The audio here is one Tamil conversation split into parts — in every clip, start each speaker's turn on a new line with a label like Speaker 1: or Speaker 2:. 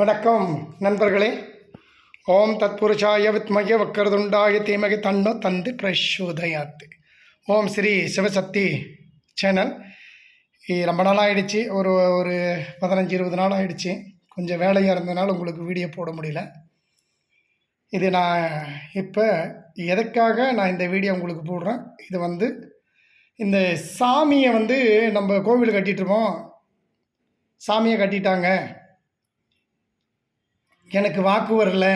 Speaker 1: வணக்கம் நண்பர்களே. ஓம் தத்புருஷாய வித்மய வக்கரதுண்டாய தீமகி தன்னோ தந்து பிரசோதயாத்து. ஓம் ஸ்ரீ சிவசக்தி சேனல். ரொம்ப நாள் ஆகிடுச்சு ஒரு ஒரு பதினஞ்சு இருபது நாள் ஆகிடுச்சு கொஞ்சம் வேலையாக இருந்ததுனால உங்களுக்கு வீடியோ போட முடியல. இது நான் இப்போ எதுக்காக நான் இந்த வீடியோ உங்களுக்கு போடுறேன்? இது வந்து இந்த சாமியை வந்து நம்ம கோவில் கட்டிகிட்ருப்போம் சாமியை கட்டிட்டாங்க. எனக்கு வாக்கு வரல.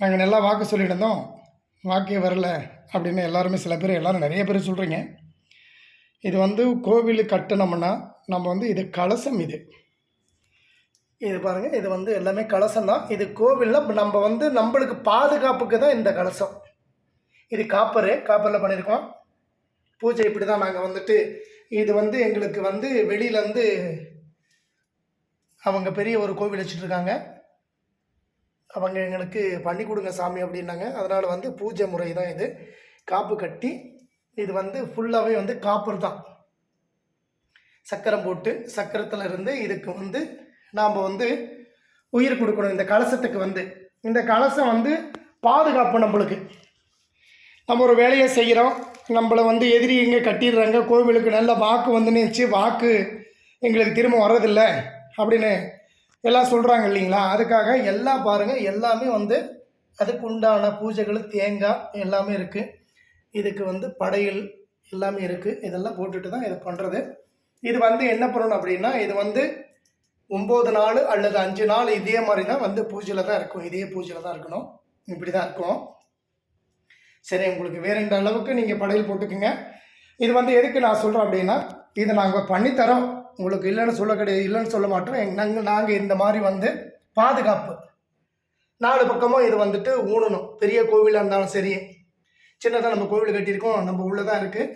Speaker 1: நாங்கள் நல்லா வாக்கு சொல்லியிருந்தோம். வாக்கே வரல அப்படின்னு எல்லாருமே சில பேர் எல்லாரும் நிறைய பேர் சொல்கிறீங்க இது வந்து கோவில் கட்டணம்னா நம்ம வந்து இது கலசம் இது. இது பாருங்கள் இது வந்து எல்லாமே கலசம் தான். இது கோவிலில் நம்ம வந்து நம்மளுக்கு பாதுகாப்புக்கு தான் இந்த கலசம். இது காப்பரு காப்பரில் பண்ணியிருக்கோம். பூஜை இப்படி தான் நாங்கள் வந்துட்டு இது வந்து எங்களுக்கு வந்து வெளியிலேருந்து அவங்க பெரிய ஒரு கோவில் வச்சுட்ருக்காங்க அவங்க எங்களுக்கு பண்ணி கொடுங்க சாமி அப்படின்னாங்க. அதனால் வந்து பூஜை முறை தான் இது. காப்பு கட்டி இது வந்து ஃபுல்லாகவே வந்து காப்பர் தான். சக்கரம் போட்டு சக்கரத்தில் இருந்து இதுக்கு வந்து நாம் வந்து உயிர் கொடுக்கணும். இந்த கலசத்துக்கு வந்து. இந்த கலசம் வந்து பாதுகாப்பு நம்மளுக்கு. நம்ம ஒரு வேலையை செய்கிறோம் நம்மளை வந்து எதிரி எங்கே கட்டிடுறாங்க. கோவிலுக்கு நல்ல வாக்கு வந்து நினச்சி வாக்கு எங்களுக்கு திரும்ப வர்றதில்லை அப்படின்னு எல்லாம் சொல்கிறாங்க இல்லைங்களா? அதுக்காக எல்லாம் பாருங்கள் எல்லாமே வந்து அதுக்கு உண்டான பூஜைகள் தேங்காய் எல்லாமே இருக்குது இதுக்கு வந்து படையல் எல்லாமே இருக்குது இதெல்லாம் போட்டுட்டு தான் இதை பண்ணுறது இது வந்து என்ன பண்ணணும் அப்படின்னா இது வந்து ஒம்பது நாள் அல்லது அஞ்சு நாள் இதே மாதிரி தான் வந்து பூஜையில் தான் இருக்கும். இதே பூஜையில் தான் இருக்கணும். இப்படி தான் இருக்கும். சரி உங்களுக்கு வேறு இந்த அளவுக்கு நீங்கள் படையல் போட்டுக்குங்க. இது வந்து எதுக்கு நான் சொல்கிறேன் அப்படின்னா இதை நாங்கள் பண்ணித்தரோம். உங்களுக்கு இல்லைன்னு சொல்ல கிடையாது இல்லைன்னு சொல்ல மாட்டோம். எங் நாங்கள் நாங்கள் இந்த மாதிரி வந்து பாதுகாப்பு. நாலு பக்கமும் இது வந்துட்டு ஊனணும் பெரிய கோவிலாக இருந்தாலும் சரி. சின்னதாக நம்ம கோவில் கட்டியிருக்கோம். நம்ம உள்ளே தான் இருக்குது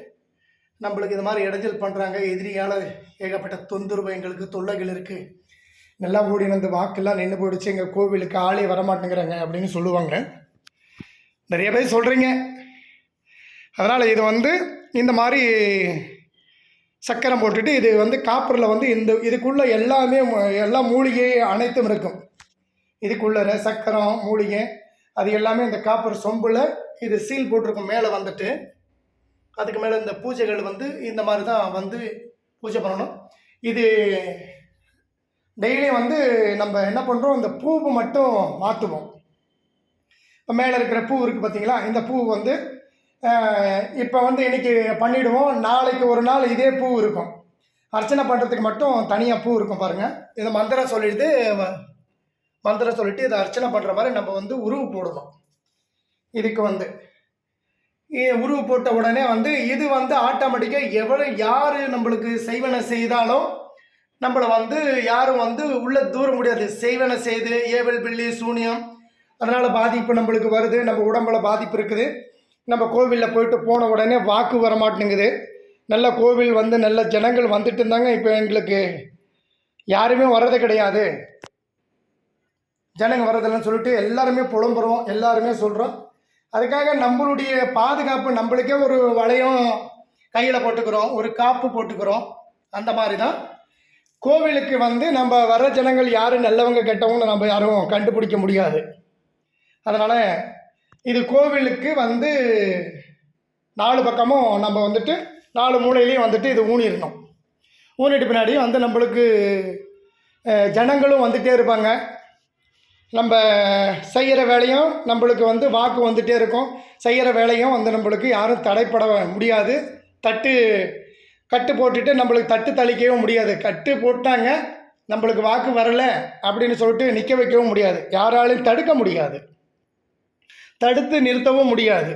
Speaker 1: நம்மளுக்கு இது மாதிரி இடைஞ்சல் பண்ணுறாங்க எதிரியால் ஏகப்பட்ட தொந்தரவு எங்களுக்கு தொல்லைகள் இருக்குது நல்லா ஓடி வந்து வாக்கெல்லாம் நின்று போயிடுச்சு. எங்கள் கோவிலுக்கு ஆளே வரமாட்டேங்கிறாங்க அப்படின்னு சொல்லுவாங்க. நிறைய பேர் சொல்கிறீங்க அதனால் இது வந்து இந்த மாதிரி சக்கரம் போட்டுட்டு இது வந்து காப்பரில் வந்து இந்த இதுக்குள்ளே எல்லாமே எல்லா மூலிகை அனைத்தும் இருக்கும். இதுக்குள்ளே சக்கரம் மூலிகை அது எல்லாமே இந்த காப்பர் சொம்பில் இது சீல் போட்டிருக்கும் மேலே வந்துட்டு. அதுக்கு மேலே இந்த பூஜைகள் வந்து இந்த மாதிரி தான் வந்து பூஜை பண்ணணும். இது டெய்லியும் வந்து நம்ம என்ன பண்ணுறோம் இந்த பூவை மட்டும் மாற்றுவோம். இப்போ மேலே இருக்கிற பூ இருக்குது பார்த்தீங்களா இந்த பூ வந்து இப்போ வந்து இன்னைக்கு பண்ணிவிடுவோம் நாளைக்கு ஒரு நாள் இதே பூ இருக்கும். அர்ச்சனை பண்ணுறதுக்கு மட்டும் தனியாக பூ இருக்கும் பாருங்கள் இதை மந்திரம் சொல்லிட்டு வ- மந்திரம் சொல்லிட்டு இதை அர்ச்சனை பண்ணுற மாதிரி நம்ம வந்து உருவு போடணும். இதுக்கு வந்து. உருவு போட்ட உடனே வந்து இது வந்து ஆட்டோமேட்டிக்காக எவ்வளோ யார் நம்மளுக்கு செய்வனை செய்தாலும் நம்மளை வந்து யாரும் வந்து உள்ளே தூர முடியாது. செய்வனை செய்து ஏவல் பில்லி சூனியம். அதனால் பாதிப்பு நம்மளுக்கு வருது. நம்ம உடம்புல பாதிப்பு இருக்குது. நம்ம கோவிலில் போயிட்டு போன உடனே வாக்கு வர மாட்டேங்குது நல்ல கோவில் வந்து நல்ல ஜனங்கள் வந்துட்டு இருந்தாங்க இப்போ எங்களுக்கு. யாருமே வர்றது கிடையாது. ஜனங்க வர்றதில்லன்னு சொல்லிட்டு எல்லாருமே புலம்புறோம் எல்லாருமே சொல்கிறோம் அதுக்காக நம்மளுடைய பாதுகாப்பு நம்மளுக்கே ஒரு வளையம் கையில் போட்டுக்கிறோம் ஒரு காப்பு போட்டுக்கிறோம். அந்த மாதிரி தான் கோவிலுக்கு வந்து நம்ம வர ஜனங்கள் யார் நல்லவங்க கெட்டவங்கன்னு நம்ம யாரும் கண்டுபிடிக்க முடியாது. அதனால் இது கோவிலுக்கு வந்து நாலு பக்கமும் நம்ம வந்துட்டு நாலு மூலையிலையும் வந்துட்டு இது ஊனிடணும். ஊனிட்டு பின்னாடி வந்து நம்மளுக்கு ஜனங்களும் வந்துகிட்டே இருப்பாங்க. நம்ம செய்கிற வேலையும் நம்மளுக்கு வந்து வாக்கு வந்துகிட்டே இருக்கும். செய்கிற வேலையும் வந்து நம்மளுக்கு யாரும் தடைப்பட முடியாது. தட்டு கட்டு போட்டுட்டு நம்மளுக்கு தட்டு தளிக்கவும் முடியாது. கட்டு போட்டாங்க நம்மளுக்கு வாக்கு வரலை அப்படின்னு சொல்லிட்டு நிற்க வைக்கவும் முடியாது. யாராலையும் தடுக்க முடியாது. தடுத்து நிறுத்தவும் முடியாது.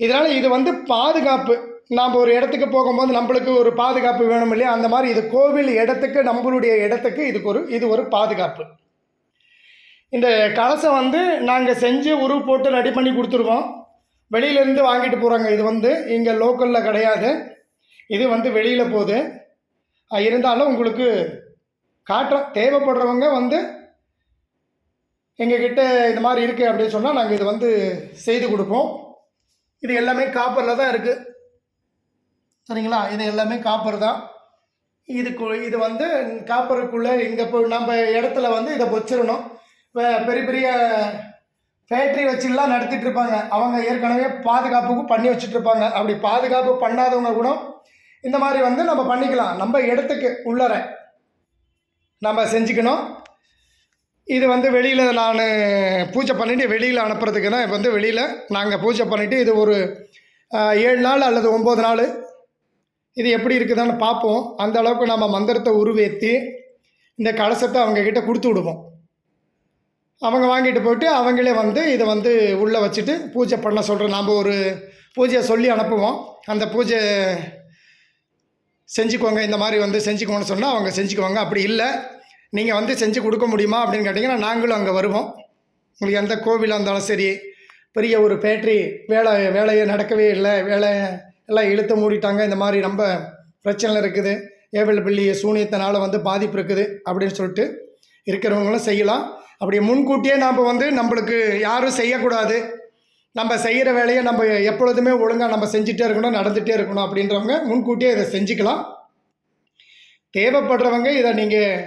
Speaker 1: இதனால் இது வந்து பாதுகாப்பு. நாம் ஒரு இடத்துக்கு போகும்போது நம்மளுக்கு ஒரு பாதுகாப்பு வேணும் இல்லையா? அந்த மாதிரி இது கோவில் இடத்துக்கு நம்மளுடைய இடத்துக்கு இதுக்கு ஒரு இது ஒரு பாதுகாப்பு. இந்த கலசம் வந்து நாங்கள் செஞ்சு உருவு போட்டு ரெடி பண்ணி கொடுத்துருவோம் வெளியிலேருந்து வாங்கிட்டு போகிறாங்க இது வந்து இங்கே லோக்கலில் கிடையாது. இது வந்து வெளியில் போகுது. இருந்தாலும் உங்களுக்கு காட்டுறோம் தேவைப்படுறவங்க வந்து எங்ககிட்ட இந்த மாதிரி இருக்குது அப்படின்னு சொன்னால் நாங்கள் இது வந்து செய்து கொடுப்போம். இது எல்லாமே காப்பரில் தான் இருக்குது சரிங்களா? இது எல்லாமே காப்பர் தான். இதுக்கு இது வந்து காப்பருக்குள்ளே இங்கே இப்போ நம்ம இடத்துல வந்து இதை வச்சிடணும். பெ- பெரிய பெரிய ஃபேக்ட்ரி வச்சுலாம் நடத்திட்டு இருப்பாங்க. அவங்க ஏற்கனவே பாதுகாப்புக்கு பண்ணி வச்சுட்டு இருப்பாங்க. அப்படி பாதுகாப்பு பண்ணாதவங்க கூட இந்த மாதிரி வந்து நம்ம பண்ணிக்கலாம். நம்ம இடத்துக்கு உள்ளர நம்ம செஞ்சுக்கணும். இது வந்து வெளியில் நான் பூஜை பண்ணிவிட்டு வெளியில் அனுப்புறதுக்கு தான் இப்போ வந்து வெளியில் நாங்கள் பூஜை பண்ணிவிட்டு இது ஒரு ஏழு நாள் அல்லது ஒம்பது நாள். இது எப்படி இருக்குதான்னு பார்ப்போம் அந்த அளவுக்கு நம்ம மந்திரத்தை உருவேற்றி இந்த கலசத்தை அவங்கக்கிட்ட கொடுத்து விடுவோம். அவங்க வாங்கிட்டு போயிட்டு அவங்களே வந்து இதை வந்து உள்ளே வச்சுட்டு பூஜை பண்ண சொல்கிற நாம் ஒரு பூஜையை சொல்லி அனுப்புவோம். அந்த பூஜை செஞ்சுக்கோங்க இந்த மாதிரி வந்து செஞ்சுக்கோன்னு சொன்னால் அவங்க செஞ்சுக்குவாங்க. அப்படி இல்லை. நீங்கள் வந்து செஞ்சு கொடுக்க முடியுமா அப்படின்னு கேட்டிங்கன்னா நாங்களும் அங்கே வருவோம். உங்களுக்கு எந்த கோவிலாக இருந்தாலும் சரி பெரிய ஒரு ஃபேக்ட்ரி வேலை வேலையே நடக்கவே இல்லை வேலை எல்லாம் இழுத்து மூடிட்டாங்க. இந்த மாதிரி ரொம்ப பிரச்சனை இருக்குது. ஏவல் பில்லி வந்து பாதிப்பு இருக்குது அப்படின்னு சொல்லிட்டு இருக்கிறவங்களும் செய்யலாம். அப்படி முன்கூட்டியே நாம் வந்து நம்மளுக்கு யாரும் செய்யக்கூடாது. நம்ம செய்கிற வேலையை நம்ம எப்பொழுதுமே ஒழுங்காக நம்ம செஞ்சுட்டே இருக்கணும் நடந்துகிட்டே இருக்கணும் அப்படின்றவங்க முன்கூட்டியே இதை செஞ்சுக்கலாம். தேவைப்படுறவங்க இதை நீங்கள்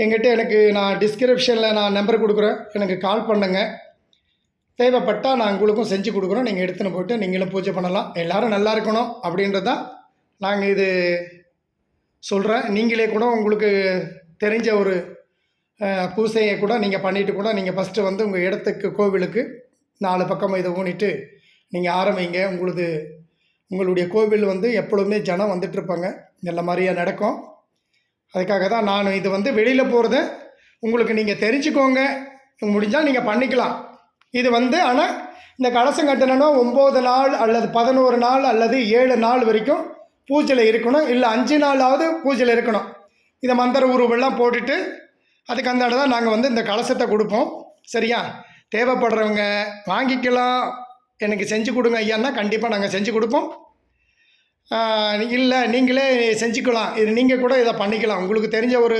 Speaker 1: எங்கிட்ட எனக்கு நான் டிஸ்கிரிப்ஷனில் நான் நம்பர் கொடுக்குறேன். எனக்கு கால் பண்ணுங்கள் தேவைப்பட்டால் நான் உங்களுக்கும் செஞ்சு கொடுக்குறோம் நீங்கள் எடுத்துன்னு போயிட்டு நீங்களும் பூஜை பண்ணலாம். எல்லோரும் நல்லா இருக்கணும் அப்படின்றதான் நாங்கள் இது சொல்கிறேன் நீங்களே கூட உங்களுக்கு தெரிஞ்ச ஒரு பூசையை கூட நீங்கள் பண்ணிட்டு கூட நீங்கள் ஃபஸ்ட்டு வந்து உங்கள் இடத்துக்கு கோவிலுக்கு நாலு பக்கம் இதை ஊனிட்டு நீங்கள் ஆரம்பிங்க. உங்களுது உங்களுடைய கோவில் வந்து எப்பொழுதுமே ஜனம் வந்துட்டுருப்பாங்க நல்ல மாதிரியாக நடக்கும். அதுக்காக தான் நான் இது வந்து வெளியில் போகிறத உங்களுக்கு நீங்கள் தெரிஞ்சுக்கோங்க. முடிஞ்சால் நீங்கள் பண்ணிக்கலாம். இது வந்து ஆனால் இந்த கலசம் கட்டணும்னா ஒம்பது நாள் அல்லது பதினோரு நாள் அல்லது ஏழு நாள் வரைக்கும் பூஜையில் இருக்கணும். இல்லை அஞ்சு நாளாவது பூஜையில் இருக்கணும். இதை மந்திர உருவெல்லாம் போட்டுட்டு அதுக்கு அந்த தான் நாங்கள் வந்து இந்த கலசத்தை கொடுப்போம். சரியா? தேவைப்படுறவங்க வாங்கிக்கலாம். எனக்கு செஞ்சு கொடுங்க ஐயான்னா கண்டிப்பாக நாங்கள் செஞ்சு கொடுப்போம். இல்லை நீங்களே செஞ்சுக்கலாம். இது நீங்கள் கூட இதை பண்ணிக்கலாம். உங்களுக்கு தெரிஞ்ச ஒரு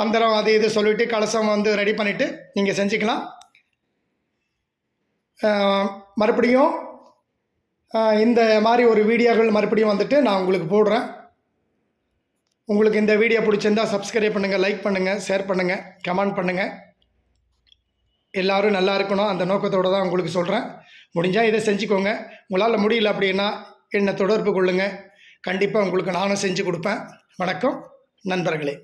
Speaker 1: மந்திரம் அது இது சொல்லிவிட்டு கலசம் வந்து ரெடி பண்ணிவிட்டு நீங்கள் செஞ்சுக்கலாம். மறுபடியும் இந்த மாதிரி ஒரு வீடியோக்கள் மறுபடியும் வந்துட்டு நான் உங்களுக்கு போடுறேன். உங்களுக்கு இந்த வீடியோ பிடிச்சிருந்தா சப்ஸ்கிரைப் பண்ணுங்கள் லைக் பண்ணுங்கள் ஷேர் பண்ணுங்கள் கமெண்ட் பண்ணுங்கள் எல்லோரும் நல்லா இருக்கணும். அந்த நோக்கத்தோடு தான் உங்களுக்கு சொல்கிறேன் முடிஞ்சால் இதை செஞ்சுக்கோங்க. உங்களால் முடியல அப்படின்னா என்னை தொடர்பு கொள்ளுங்கள் கண்டிப்பாக உங்களுக்கு நானும் செஞ்சு கொடுப்பேன். வணக்கம். நண்பர்களே.